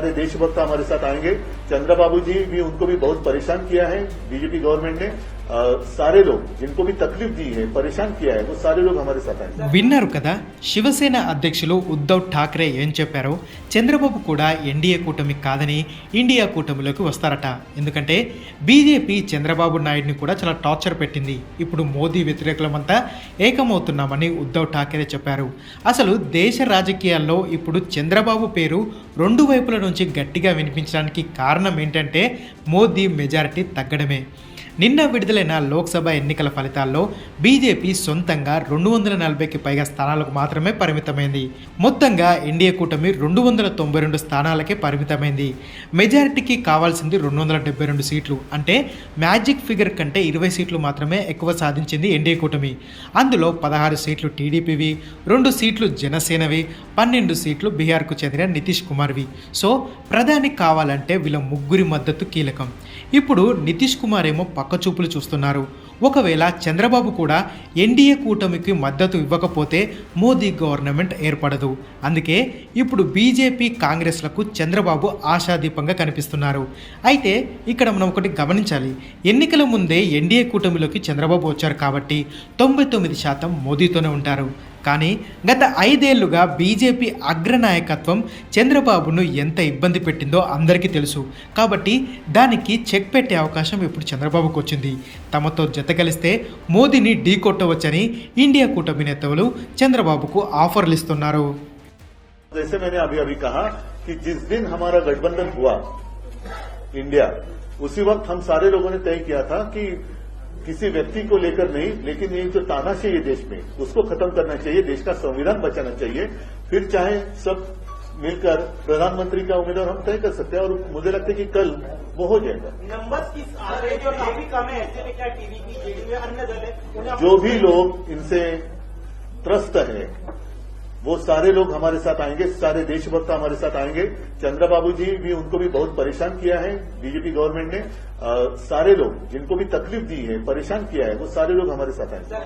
सारे देशभक्त हमारे साथ आएँगे। चंद्रबाबू जी भी उनको भी बहुत परेशान किया है, बीजेपी गवर्नमेंट ने। सारे लोग जिनको भी तकलीफ दी है परेशान किया है वो सारे लोग हमारे साथ आएंगे విన్నారు కదా శివసేన అధ్యక్షులు ఉద్ధవ్ ఠాక్రే ఏం చెప్పారో చంద్రబాబు కూడా ఎన్డీఏ కూటమి కాదని ఇండియా కూటమిలోకి వస్తారట ఎందుకంటే బీజేపీ చంద్రబాబు నాయుడిని కూడా చాలా టార్చర్ పెట్టింది ఇప్పుడు మోదీ వ్యతిరేకులమంతా ఏకమవుతున్నామని ఉద్ధవ్ ఠాక్రే చెప్పారు అసలు దేశ రాజకీయాల్లో ఇప్పుడు చంద్రబాబు పేరు రెండు వైపుల నుంచి గట్టిగా వినిపించడానికి కారణం ఏంటంటే మోదీ మెజారిటీ తగ్గడమే నిన్న విడుదలైన లోక్సభ ఎన్నికల ఫలితాల్లో బీజేపీ సొంతంగా రెండు వందల నలభైకి పైగా స్థానాలకు మాత్రమే పరిమితమైంది. మొత్తంగా ఎన్డీఏ కూటమి రెండు వందల తొంభై రెండు స్థానాలకే పరిమితమైంది. మెజారిటీకి కావాల్సింది రెండు వందల డెబ్బై రెండు సీట్లు. అంటే మ్యాజిక్ ఫిగర్ కంటే ఇరవై సీట్లు మాత్రమే ఎక్కువ సాధించింది ఎన్డీఏ కూటమి. అందులో పదహారు సీట్లు టీడీపీవి రెండు సీట్లు జనసేనవి పన్నెండు సీట్లు బీహార్కు చెందిన నితీష్ కుమార్వి. సో ప్రధాని కావాలంటే వీళ్ళ ముగ్గురి మద్దతు కీలకం. ఇప్పుడు నితీష్ కుమార్ ఏమో పక్కచూపులు చూస్తున్నారు. ఒకవేళ చంద్రబాబు కూడా ఎన్డీఏ కూటమికి మద్దతు ఇవ్వకపోతే మోదీ గవర్నమెంట్ ఏర్పడదు. అందుకే ఇప్పుడు బీజేపీ కాంగ్రెస్లకు చంద్రబాబు ఆశాదీపంగా కనిపిస్తున్నారు. అయితే ఇక్కడ మనం ఒకటి గమనించాలి. ఎన్నికల ముందే ఎన్డీఏ కూటమిలోకి చంద్రబాబు వచ్చారు కాబట్టి తొంభై తొమ్మిది శాతం మోదీతోనే ఉంటారు. కానీ గత ఐదేళ్లుగా బీజేపీ అగ్రనాయకత్వం చంద్రబాబును ఎంత ఇబ్బంది పెట్టిందో అందరికీ తెలుసు కాబట్టి దానికి చెక్ పెట్టే అవకాశం ఇప్పుడు చంద్రబాబుకు వచ్చింది తమతో జతగలిస్తే మోదీని ఢీకొట్టవచ్చని ఇండియా కూటమి నేతలు చంద్రబాబుకు ఆఫర్లు ఇస్తున్నారు जैसे मैंने अभी अभी कहा कि जिस दिन हमारा गठबंधन हुआ इंडिया उसी वक्त हम सारे लोगों ने तय किया था कि किसी व्यक्ति को लेकर नहीं लेकिन ये जो ताना चाहिए देश में उसको खत्म करना चाहिए देश का संविधान बचाना चाहिए। फिर चाहे सब मिलकर प्रधानमंत्री का उम्मीदवार हम तय कर सकते हैं और मुझे लगता है कि कल वो हो जाएगा। नंबर किस आ रहे जो काफ़ी कम है ऐसे में क्या टीवी की अन्य दल है जो भी लोग इनसे त्रस्त है वो सारे लोग हमारे साथ आएँगे सारे देशभक्त हमारे साथ आएँगे। चंद्रबाबू जी भी उनको भी बहुत परेशान किया है बीजेपी गवर्नमेंट ने आ, सारे लोग जिनको भी तकलीफ़ दी है परेशान किया है वो सारे लोग हमारे साथ आएँगे।